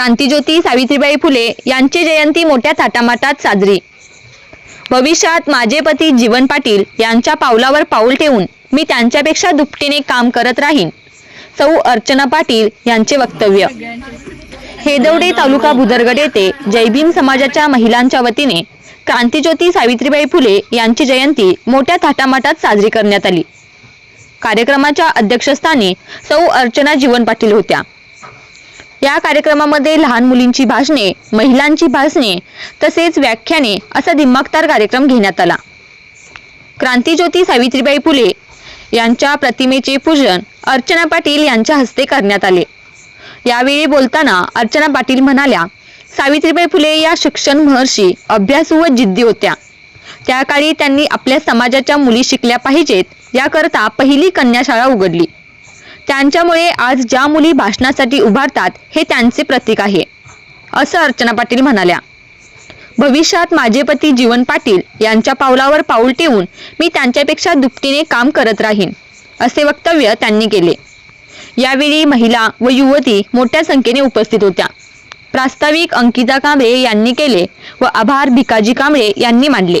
क्रांतीज्योती सावित्रीबाई फुले यांची जयंती मोठ्या थाटामाटात साजरी. भविष्यात माझे पती जीवन पाटील यांच्या पावलावर पाऊल ठेवून मी त्यांच्यापेक्षा दुपटीने काम करत राहीन सौ अर्चना पाटील यांचे वक्तव्य. हेदवडे तालुका बुदरगड येथे जयभीम समाजाच्या महिलांच्या वतीने क्रांतीज्योती सावित्रीबाई फुले यांची जयंती मोठ्या थाटामाटात साजरी करण्यात आली. कार्यक्रमाच्या अध्यक्षस्थानी सौ अर्चना जीवन पाटील होत्या. या कार्यक्रमामध्ये लहान मुलींची भाषणे महिलांची भाषणे तसेच व्याख्याने असा दिमागदार कार्यक्रम घेण्यात आला. क्रांतीज्योती सावित्रीबाई फुले यांच्या प्रतिमेचे पूजन अर्चना पाटील यांच्या हस्ते करण्यात आले. यावेळी बोलताना अर्चना पाटील म्हणाल्या सावित्रीबाई फुले या शिक्षण महर्षी अभ्यासू व जिद्दी होत्या. त्या काळी त्यांनी आपल्या समाजाच्या मुली शिकल्या पाहिजेत याकरता पहिली कन्याशाळा उघडली. त्यांच्यामुळे आज ज्या मुली भाषणासाठी उभारतात हे त्यांचे प्रतीक आहे. असं अर्चना पाटील म्हणाल्या. भविष्यात माझे पती जीवन पाटील यांच्या पावलावर पाऊल ठेवून मी त्यांच्यापेक्षा दुपटीने काम करत राहीन असे वक्तव्य त्यांनी केले. यावेळी महिला व युवती मोठ्या संख्येने उपस्थित होत्या. प्रास्ताविक अंकिता कांबळे यांनी केले व आभार भिकाजी कांबळे यांनी मानले.